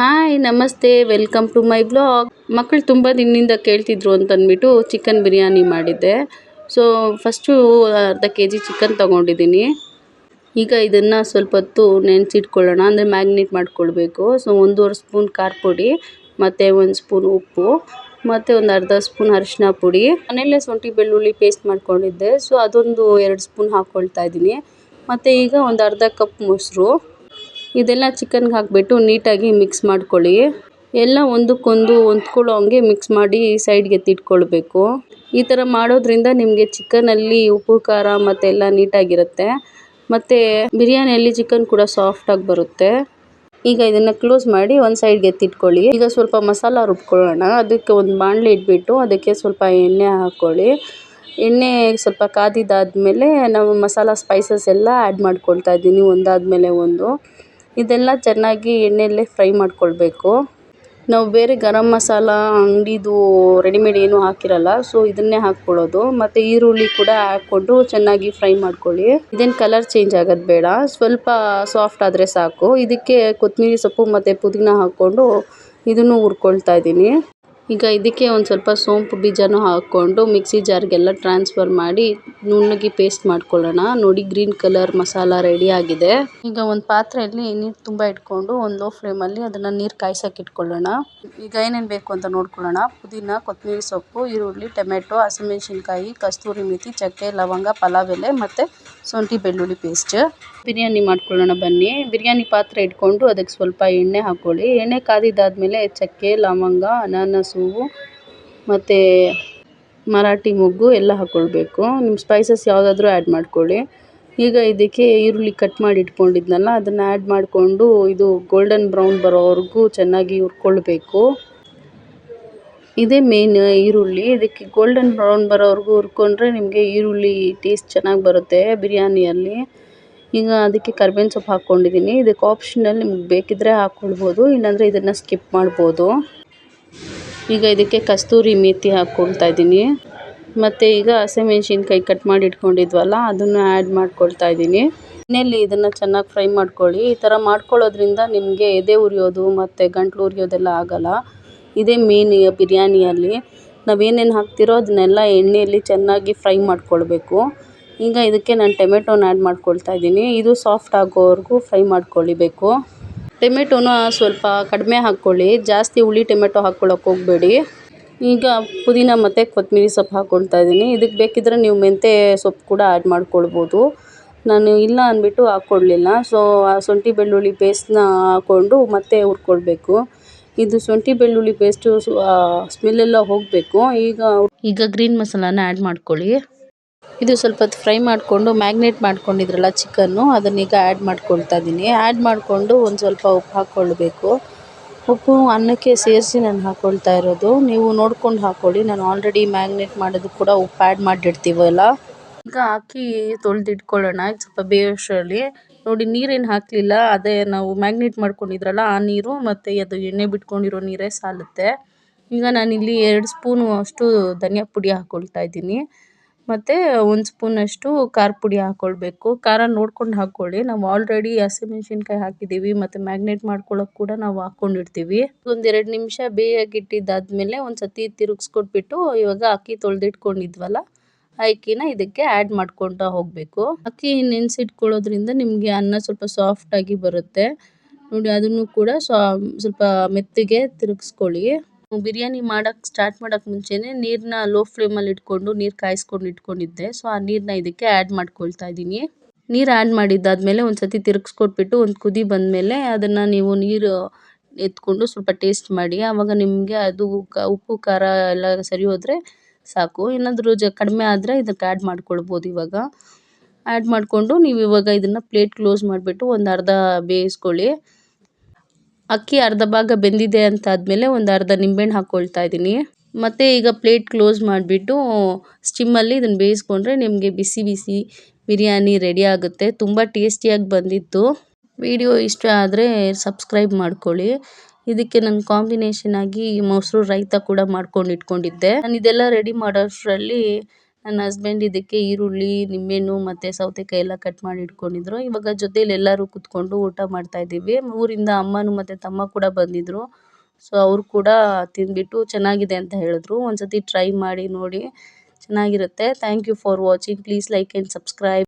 Hi ನಮಸ್ತೆ. Welcome to my blog ಮಕ್ಕಳು ತುಂಬ ದಿನದಿಂದ ಕೇಳ್ತಿದ್ರು ಅಂತ ಅಂದ್ಬಿಟ್ಟು ಚಿಕನ್ ಬಿರಿಯಾನಿ ಮಾಡಿದ್ದೆ. ಸೊ ಫಸ್ಟು ಅರ್ಧ ಕೆ ಜಿ ಚಿಕನ್ ತೊಗೊಂಡಿದ್ದೀನಿ ಈಗ ಇದನ್ನು ಸ್ವಲ್ಪ ಹೊತ್ತು ನೆನೆಸಿಟ್ಕೊಳ್ಳೋಣ. ಅಂದರೆ ಮ್ಯಾಗ್ನೇಟ್ ಮಾಡ್ಕೊಳ್ಬೇಕು. ಸೊ ಒಂದೂವರೆ ಸ್ಪೂನ್ ಖಾರ ಪುಡಿ, ಮತ್ತು ಒಂದು ಸ್ಪೂನ್ ಉಪ್ಪು, ಮತ್ತು ಒಂದು ಅರ್ಧ ಸ್ಪೂನ್ ಅರಿಶಿನ ಪುಡಿ. ಮನೆಯಲ್ಲೇ ಶುಂಠಿ ಬೆಳ್ಳುಳ್ಳಿ ಪೇಸ್ಟ್ ಮಾಡ್ಕೊಂಡಿದ್ದೆ. ಸೊ ಅದೊಂದು ಎರಡು ಸ್ಪೂನ್ ಹಾಕ್ಕೊಳ್ತಾ ಇದ್ದೀನಿ ಮತ್ತು ಈಗ ಒಂದು ಅರ್ಧ ಕಪ್ ಮೊಸರು. ಇದೆಲ್ಲ ಚಿಕನ್ಗೆ ಹಾಕಿಬಿಟ್ಟು ನೀಟಾಗಿ ಮಿಕ್ಸ್ ಮಾಡ್ಕೊಳ್ಳಿ. ಎಲ್ಲ ಒಂದಕ್ಕೊಂದು ಹೊಂದ್ಕೊಳ್ಳೋ ಹಂಗೆ ಮಿಕ್ಸ್ ಮಾಡಿ ಸೈಡ್ಗೆ ಎತ್ತಿಟ್ಕೊಳ್ಬೇಕು ಈ ಥರ ಮಾಡೋದ್ರಿಂದ ನಿಮಗೆ ಚಿಕನಲ್ಲಿ ಉಪ್ಪು, ಖಾರ ಮತ್ತು ಎಲ್ಲ ನೀಟಾಗಿರುತ್ತೆ. ಮತ್ತು ಬಿರಿಯಾನಿಯಲ್ಲಿ ಚಿಕನ್ ಕೂಡ ಸಾಫ್ಟಾಗಿ ಬರುತ್ತೆ. ಈಗ ಇದನ್ನು ಕ್ಲೋಸ್ ಮಾಡಿ ಒಂದು ಸೈಡ್ಗೆ ಎತ್ತಿಟ್ಕೊಳ್ಳಿ ಈಗ ಸ್ವಲ್ಪ ಮಸಾಲ ರುಬ್ಕೊಳ್ಳೋಣ. ಅದಕ್ಕೆ ಒಂದು ಬಾಣಲೆ ಇಟ್ಬಿಟ್ಟು ಅದಕ್ಕೆ ಸ್ವಲ್ಪ ಎಣ್ಣೆ ಹಾಕ್ಕೊಳ್ಳಿ. ಎಣ್ಣೆ ಸ್ವಲ್ಪ ಕಾದಿದ್ದಾದಮೇಲೆ ನಾವು ಮಸಾಲ ಸ್ಪೈಸಸ್ ಎಲ್ಲ ಆ್ಯಡ್ ಮಾಡ್ಕೊಳ್ತಾ ಇದ್ದೀನಿ. ಒಂದಾದಮೇಲೆ ಒಂದು. ಇದೆಲ್ಲ ಚೆನ್ನಾಗಿ ಎಣ್ಣೆಯಲ್ಲೇ ಫ್ರೈ ಮಾಡ್ಕೊಳ್ಬೇಕು. ನಾವು ಬೇರೆ ಗರಂ ಮಸಾಲ ಅಂಗಡಿದು ರೆಡಿಮೇಡ್ ಏನು ಹಾಕಿರಲ್ಲ ಸೊ ಇದನ್ನೇ ಹಾಕ್ಕೊಳ್ಳೋದು. ಮತ್ತು ಈರುಳ್ಳಿ ಕೂಡ ಹಾಕ್ಕೊಂಡು ಚೆನ್ನಾಗಿ ಫ್ರೈ ಮಾಡ್ಕೊಳ್ಳಿ. ಇದೇನು ಕಲರ್ ಚೇಂಜ್ ಆಗೋದು ಬೇಡ. ಸ್ವಲ್ಪ ಸಾಫ್ಟ್ ಆದರೆ ಸಾಕು. ಇದಕ್ಕೆ ಕೊತ್ತಂಬ್ರಿ ಸೊಪ್ಪು ಮತ್ತು ಪುದೀನ ಹಾಕ್ಕೊಂಡು ಇದನ್ನು ಹುರ್ಕೊಳ್ತಾ ಇದ್ದೀನಿ. ಈಗ ಇದಕ್ಕೆ ಒಂದು ಸ್ವಲ್ಪ ಸೋಂಪು ಬೀಜನೂ ಹಾಕ್ಕೊಂಡು ಮಿಕ್ಸಿ ಜಾರ್ಗೆಲ್ಲ ಟ್ರಾನ್ಸ್ಫರ್ ಮಾಡಿ ನುಣ್ಣಗೆ ಪೇಸ್ಟ್ ಮಾಡ್ಕೊಳ್ಳೋಣ. ನೋಡಿ ಗ್ರೀನ್ ಕಲರ್ ಮಸಾಲ ರೆಡಿ ಆಗಿದೆ. ಈಗ ಒಂದು ಪಾತ್ರೆಯಲ್ಲಿ ನೀರು ತುಂಬ ಇಟ್ಕೊಂಡು ಒಂದು ಲೋ ಫ್ಲೇಮಲ್ಲಿ ಅದನ್ನು ನೀರು ಕಾಯ್ಸಕ್ಕೆ ಇಟ್ಕೊಳ್ಳೋಣ. ಈಗ ಏನೇನು ಬೇಕು ಅಂತ ನೋಡ್ಕೊಳ್ಳೋಣ. ಪುದೀನ ಕೊತ್ತಂಬರಿ ಸೊಪ್ಪು, ಈರುಳ್ಳಿ, ಟೊಮೆಟೊ, ಹಸಿಮೆಣಸಿನ್ಕಾಯಿ, ಕಸ್ತೂರಿ ಮೆಥಿ, ಚಕ್ಕೆ, ಲವಂಗ, ಪಲಾವ್ ಎಲೆ ಮತ್ತು ಶುಂಠಿ ಬೆಳ್ಳುಳ್ಳಿ ಪೇಸ್ಟ್ ಬಿರಿಯಾನಿ ಮಾಡ್ಕೊಳ್ಳೋಣ ಬನ್ನಿ. ಬಿರಿಯಾನಿ ಪಾತ್ರೆ ಇಟ್ಕೊಂಡು ಅದಕ್ಕೆ ಸ್ವಲ್ಪ ಎಣ್ಣೆ ಹಾಕ್ಕೊಳ್ಳಿ ಎಣ್ಣೆ ಕಾದಿದ್ದಾದಮೇಲೆ ಚಕ್ಕೆ, ಲವಂಗ, ಅನಾನಸ್ ಹೂವು, ಮತ್ತು ಮರಾಠಿ ಮೊಗ್ಗು ಎಲ್ಲ ಹಾಕ್ಕೊಳ್ಬೇಕು ನಿಮ್ಮ ಸ್ಪೈಸಸ್ ಯಾವುದಾದ್ರೂ ಆ್ಯಡ್ ಮಾಡ್ಕೊಳ್ಳಿ. ಈಗ ಇದಕ್ಕೆ ಈರುಳ್ಳಿ ಕಟ್ ಮಾಡಿ ಇಟ್ಕೊಂಡಿದ್ನಲ್ಲ, ಅದನ್ನು ಆ್ಯಡ್ ಮಾಡಿಕೊಂಡು ಇದು ಗೋಲ್ಡನ್ ಬ್ರೌನ್ ಬರೋವರೆಗೂ ಚೆನ್ನಾಗಿ ಹುರ್ಕೊಳ್ಬೇಕು. ಇದೇ ಮೇನ್ ಈರುಳ್ಳಿ. ಇದಕ್ಕೆ ಗೋಲ್ಡನ್ ಬ್ರೌನ್ ಬರೋವರೆಗೂ ಹುರ್ಕೊಂಡ್ರೆ ನಿಮಗೆ ಈರುಳ್ಳಿ ಟೇಸ್ಟ್ ಚೆನ್ನಾಗಿ ಬರುತ್ತೆ ಬಿರಿಯಾನಿಯಲ್ಲಿ. ಈಗ ಅದಕ್ಕೆ ಕರ್ಬೇವಿನ ಸೊಪ್ಪು ಹಾಕ್ಕೊಂಡಿದ್ದೀನಿ ಇದಕ್ಕೆ ಆಪ್ಷನಲ್ ನಿಮ್ಗೆ ಬೇಕಿದ್ದರೆ ಹಾಕ್ಕೊಳ್ಬೋದು ಇಲ್ಲಾಂದರೆ ಇದನ್ನು ಸ್ಕಿಪ್ ಮಾಡ್ಬೋದು. ಈಗ ಇದಕ್ಕೆ ಕಸ್ತೂರಿ ಮೇಥಿ ಹಾಕ್ಕೊಳ್ತಾ ಇದ್ದೀನಿ. ಮತ್ತು ಈಗ ಹಸಿಮೆಣ್ಸಿನ್ಕಾಯಿ ಕಟ್ ಮಾಡಿ ಇಟ್ಕೊಂಡಿದ್ವಲ್ಲ, ಅದನ್ನು ಆ್ಯಡ್ ಮಾಡ್ಕೊಳ್ತಾ ಇದ್ದೀನಿ. ಎಣ್ಣೆಯಲ್ಲಿ ಇದನ್ನು ಚೆನ್ನಾಗಿ ಫ್ರೈ ಮಾಡ್ಕೊಳ್ಳಿ. ಈ ಥರ ಮಾಡ್ಕೊಳ್ಳೋದ್ರಿಂದ ನಿಮಗೆ ಎದೆ ಉರಿಯೋದು ಮತ್ತು ಗಂಟ್ಲು ಉರಿಯೋದೆಲ್ಲ ಆಗೋಲ್ಲ. ಇದೇ ಮೇನ್ ಬಿರಿಯಾನಿಯಲ್ಲಿ. ನಾವೇನೇನು ಹಾಕ್ತಿರೋ ಅದನ್ನೆಲ್ಲ ಎಣ್ಣೆಯಲ್ಲಿ ಚೆನ್ನಾಗಿ ಫ್ರೈ ಮಾಡ್ಕೊಳ್ಬೇಕು. ಈಗ ಇದಕ್ಕೆ ನಾನು ಟೊಮೆಟೊನ ಆ್ಯಡ್ ಮಾಡ್ಕೊಳ್ತಾ ಇದ್ದೀನಿ. ಇದು ಸಾಫ್ಟ್ ಆಗೋವರೆಗೂ ಫ್ರೈ ಮಾಡ್ಕೊಳ್ಳಬೇಕು ಟೊಮೆಟೊನ ಸ್ವಲ್ಪ ಕಡಿಮೆ ಹಾಕ್ಕೊಳ್ಳಿ. ಜಾಸ್ತಿ ಹುಳಿ ಟೊಮೆಟೊ ಹಾಕ್ಕೊಳ್ಳೋಕೆ ಹೋಗಬೇಡಿ. ಈಗ ಪುದೀನ ಮತ್ತು ಕೊತ್ತಂಬ್ರಿ ಸೊಪ್ಪು ಹಾಕ್ಕೊಳ್ತಾ ಇದ್ದೀನಿ. ಇದಕ್ಕೆ ಬೇಕಿದ್ದರೆ ನೀವು ಮೆಂತ್ಯ ಸೊಪ್ಪು ಕೂಡ ಆ್ಯಡ್ ಮಾಡ್ಕೊಳ್ಬೋದು. ನಾನು ಇಲ್ಲ ಅಂದ್ಬಿಟ್ಟು ಹಾಕ್ಕೊಡ್ಲಿಲ್ಲ. ಸೊ ಆ ಶುಂಠಿ ಬೆಳ್ಳುಳ್ಳಿ ಪೇಸ್ಟನ್ನ ಹಾಕ್ಕೊಂಡು ಮತ್ತೆ ಹುರ್ಕೊಳ್ಬೇಕು. ಇದು ಶುಂಠಿ ಬೆಳ್ಳುಳ್ಳಿ ಪೇಸ್ಟು ಸ್ಮೆಲ್ಲೆಲ್ಲ ಹೋಗಬೇಕು. ಈಗ ಈಗ ಗ್ರೀನ್ ಮಸಾಲಾನ ಆ್ಯಡ್ ಮಾಡ್ಕೊಳ್ಳಿ. ಇದು ಸ್ವಲ್ಪ ಹೊತ್ತು ಫ್ರೈ ಮಾಡಿಕೊಂಡು ಮ್ಯಾಗ್ನೇಟ್ ಮಾಡ್ಕೊಂಡಿದ್ರಲ್ಲ ಚಿಕನ್ನು, ಅದನ್ನೀಗ ಆ್ಯಡ್ ಮಾಡ್ಕೊಳ್ತಾ ಇದ್ದೀನಿ ಆ್ಯಡ್ ಮಾಡಿಕೊಂಡು ಒಂದು ಸ್ವಲ್ಪ ಉಪ್ಪು ಹಾಕ್ಕೊಳ್ಬೇಕು. ಉಪ್ಪು ಅನ್ನಕ್ಕೆ ಸೇರಿಸಿ ನಾನು ಹಾಕ್ಕೊಳ್ತಾ ಇರೋದು. ನೀವು ನೋಡ್ಕೊಂಡು ಹಾಕ್ಕೊಳ್ಳಿ. ನಾನು ಆಲ್ರೆಡಿ ಮ್ಯಾಗ್ನೇಟ್ ಮಾಡೋದು ಕೂಡ ಉಪ್ಪು ಆ್ಯಡ್ ಮಾಡಿರ್ತೀವಲ್ಲ ಈಗ ಹಾಕಿ ತೊಳೆದಿಟ್ಕೊಳ್ಳೋಣ. ಸ್ವಲ್ಪ ಬೇಯೋಷ್ಟರಲ್ಲಿ. ನೋಡಿ, ನೀರೇನು ಹಾಕಲಿಲ್ಲ. ಅದೇ ನಾವು ಮ್ಯಾಗ್ನೇಟ್ ಮಾಡ್ಕೊಂಡಿದ್ರಲ್ಲ, ಆ ನೀರು ಮತ್ತು ಅದು ಎಣ್ಣೆ ಬಿಟ್ಕೊಂಡಿರೋ ನೀರೇ ಸಾಲುತ್ತೆ. ಈಗ ನಾನಿಲ್ಲಿ ಎರಡು ಸ್ಪೂನು ಅಷ್ಟು ಧನಿಯಾ ಪುಡಿ ಹಾಕ್ಕೊಳ್ತಾ ಇದ್ದೀನಿ ಮತ್ತು ಒಂದು ಸ್ಪೂನಷ್ಟು ಖಾರ ಪುಡಿ ಹಾಕ್ಕೊಳ್ಬೇಕು ಖಾರ ನೋಡ್ಕೊಂಡು ಹಾಕ್ಕೊಳ್ಳಿ ನಾವು ಆಲ್ರೆಡಿ ಹಸಿಮೆಣ್ಸಿನ್ಕಾಯಿ ಹಾಕಿದ್ದೀವಿ ಮತ್ತು ಮ್ಯಾಗ್ನೇಟ್ ಮಾಡ್ಕೊಳ್ಳೋಕೆ ಕೂಡ ನಾವು ಹಾಕ್ಕೊಂಡಿರ್ತೀವಿ ಒಂದೆರಡು ನಿಮಿಷ ಬೇಯಾಗಿಟ್ಟಿದ್ದಾದಮೇಲೆ ಒಂದು ಸತಿ ತಿರುಗಿಸ್ಕೊಟ್ಬಿಟ್ಟು ಇವಾಗ ಅಕ್ಕಿ ತೊಳೆದಿಟ್ಕೊಂಡಿದ್ವಲ್ಲ, ಅಕ್ಕಿನ ಇದಕ್ಕೆ ಆ್ಯಡ್ ಮಾಡ್ಕೊಳ್ತಾ ಹೋಗಬೇಕು. ಅಕ್ಕಿ ನೆನೆಸಿಟ್ಕೊಳ್ಳೋದ್ರಿಂದ ನಿಮಗೆ ಅನ್ನ ಸ್ವಲ್ಪ ಸಾಫ್ಟಾಗಿ ಬರುತ್ತೆ. ನೋಡಿ, ಅದನ್ನು ಕೂಡ ಸ್ವಲ್ಪ ಮೆತ್ತಗೆ ತಿರುಗಿಸ್ಕೊಳ್ಳಿ. ಬಿರಿಯಾನಿ ಮಾಡಕ್ ಸ್ಟಾರ್ಟ್ ಮಾಡಕ್ ಮುಂಚೆನೇ ನೀರನ್ನ ಲೋ ಫ್ಲೇಮ್ ಅಲ್ಲಿ ಇಟ್ಕೊಂಡು ನೀರು ಕಾಯಿಸ್ಕೊಂಡು ಇಟ್ಕೊಂಡಿದ್ದೆ. ಸೊ ಆ ನೀರನ್ನ ಇದಕ್ಕೆ ಆ್ಯಡ್ ಮಾಡ್ಕೊಳ್ತಾ ಇದ್ದೀನಿ. ನೀರು ಆ್ಯಡ್ ಮಾಡಿದ್ದಾದ್ಮೇಲೆ ಒಂದು ಸತಿ ತಿರುಗಿಸ್ಕೊಟ್ಬಿಟ್ಟು ಒಂದು ಕುದಿ ಬಂದಮೇಲೆ ಅದನ್ನು ನೀವು ನೀರು ಎತ್ಕೊಂಡು ಸ್ವಲ್ಪ ಟೇಸ್ಟ್ ಮಾಡಿ. ಆವಾಗ ನಿಮಗೆ ಅದು ಉಪ್ಪು, ಖಾರ ಎಲ್ಲ ಸರಿ ಹೋದರೆ ಸಾಕು. ಏನಾದರೂ ಜ, ಕಡಿಮೆ ಆದರೆ ಇದಕ್ಕೆ ಆ್ಯಡ್ ಮಾಡ್ಕೊಳ್ಬೋದು ಇವಾಗ. ಆ್ಯಡ್ ಮಾಡಿಕೊಂಡು ನೀವು ಇವಾಗ ಇದನ್ನು ಪ್ಲೇಟ್ ಕ್ಲೋಸ್ ಮಾಡಿಬಿಟ್ಟು ಒಂದು ಅರ್ಧ ಬೇಯಿಸ್ಕೊಳ್ಳಿ. ಅಕ್ಕಿ ಅರ್ಧ ಭಾಗ ಬೆಂದಿದೆ ಅಂತ ಆದಮೇಲೆ ಒಂದು ಅರ್ಧ ನಿಂಬೆಹಣ್ಣು ಹಾಕ್ಕೊಳ್ತಾ ಇದ್ದೀನಿ. ಮತ್ತು ಈಗ ಪ್ಲೇಟ್ ಕ್ಲೋಸ್ ಮಾಡಿಬಿಟ್ಟು ಸ್ಟಿಮ್ಮಲ್ಲಿ ಇದನ್ನು ಬೇಯಿಸ್ಕೊಂಡ್ರೆ ನಿಮಗೆ ಬಿಸಿ ಬಿಸಿ ಬಿರಿಯಾನಿ ರೆಡಿ ಆಗುತ್ತೆ. ತುಂಬ ಟೇಸ್ಟಿಯಾಗಿ ಬಂದಿತ್ತು. ವಿಡಿಯೋ ಇಷ್ಟ ಆದರೆ ಸಬ್ಸ್ಕ್ರೈಬ್ ಮಾಡ್ಕೊಳ್ಳಿ. ಇದಕ್ಕೆ ನಾನು ಕಾಂಬಿನೇಷನ್ ಆಗಿ ಮೊಸರು, ರೈತ ಕೂಡ ಮಾಡ್ಕೊಂಡು ಇಟ್ಕೊಂಡಿದ್ದೆ. ನಾನು ಇದೆಲ್ಲ ರೆಡಿ ಮಾಡೋಷ್ಟರಲ್ಲಿ ನನ್ನ ಹಸ್ಬೆಂಡ್ ಇದಕ್ಕೆ ಈರುಳ್ಳಿ, ನಿಂಬೆಹಣ್ಣು ಮತ್ತು ಸೌತೆಕಾಯಿ ಎಲ್ಲ ಕಟ್ ಮಾಡಿ ಇಟ್ಕೊಂಡಿದ್ರು. ಇವಾಗ ಜೊತೇಲಿ ಎಲ್ಲರೂ ಕೂತ್ಕೊಂಡು ಊಟ ಮಾಡ್ತಾ ಇದ್ದೀವಿ. ಊರಿಂದ ಅಮ್ಮನೂ ಮತ್ತು ತಮ್ಮ ಕೂಡ ಬಂದಿದ್ದರು ಸೊ ಅವರು ಕೂಡ ತಿಂದ್ಬಿಟ್ಟು ಚೆನ್ನಾಗಿದೆ ಅಂತ ಹೇಳಿದ್ರು. ಒಂದು ಸತಿ ಟ್ರೈ ಮಾಡಿ ನೋಡಿ ಚೆನ್ನಾಗಿರುತ್ತೆ. Thank you for watching please like and subscribe